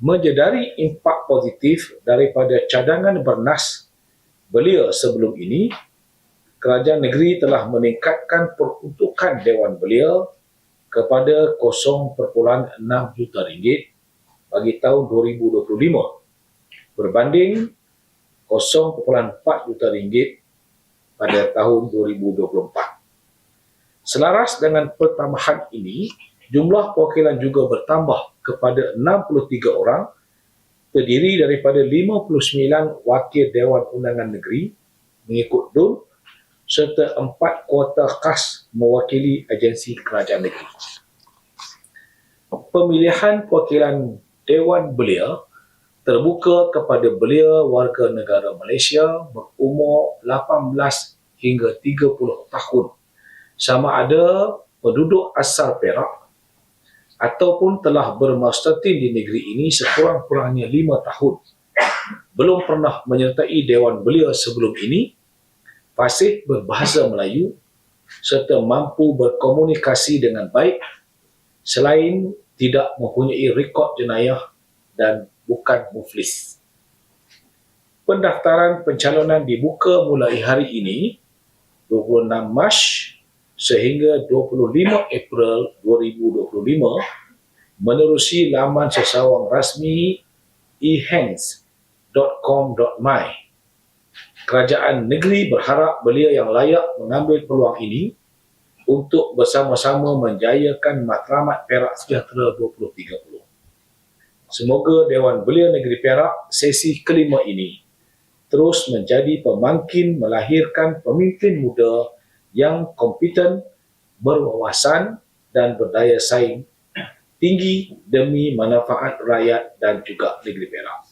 Menjedari impak positif daripada cadangan bernas belia sebelum ini, kerajaan negeri telah meningkatkan peruntukan Dewan Belia kepada 0.6 juta ringgit bagi tahun 2025 berbanding 0.4 juta ringgit pada tahun 2024. Selaras dengan pertambahan ini, jumlah perwakilan juga bertambah kepada 63 orang terdiri daripada 59 wakil Dewan Undangan Negeri mengikut DUN serta empat kuota khas mewakili agensi kerajaan negeri. Pemilihan perwakilan Dewan Belia terbuka kepada belia warga negara Malaysia berumur 18 hingga 30 tahun sama ada penduduk asal Perak ataupun telah bermastatin di negeri ini sekurang-kurangnya 5 tahun belum pernah menyertai Dewan Belia sebelum ini fasih berbahasa Melayu serta mampu berkomunikasi dengan baik selain tidak mempunyai rekod jenayah dan bukan muflis. Pendaftaran pencalonan dibuka mulai hari ini 26 Mac sehingga 25 April 2025 menerusi laman sesawang rasmi ehands.com.my. Kerajaan negeri berharap belia yang layak mengambil peluang ini untuk bersama-sama menjayakan matlamat Perak Sejahtera 2030. Semoga Dewan Belia Negeri Perak sesi kelima ini terus menjadi pemangkin melahirkan pemimpin muda yang kompeten, berwawasan dan berdaya saing tinggi demi manfaat rakyat dan juga negeri Perak.